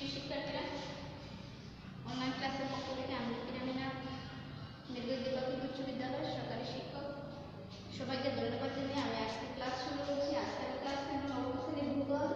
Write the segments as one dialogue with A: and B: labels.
A: প্রিয় শিক্ষার্থীরা অনলাইন ক্লাসের পক্ষ থেকে আমি পিরামিনা মেঘদীপাকুল উচ্চ বিদ্যালয়ের সরকারি শিক্ষক। সবাইকে ধন্যবাদ জানিয়ে আমি আজকে ক্লাস শুরু করছি। আজকের ক্লাস নবম শ্রেণির ভূগোল।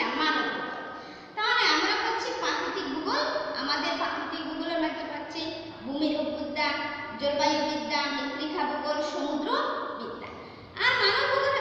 A: না মানব তাহলে আমরা পাচ্ছি প্রাকৃতিক ভূগোল। আমাদের প্রাকৃতিক ভূগোল আমরা কি পাচ্ছি ভূমির বিদ্যা জলবায়ু বিদ্যা মৃত্তিকা ভূগোল, সমুদ্র বিদ্যা আর মানব ভূগোল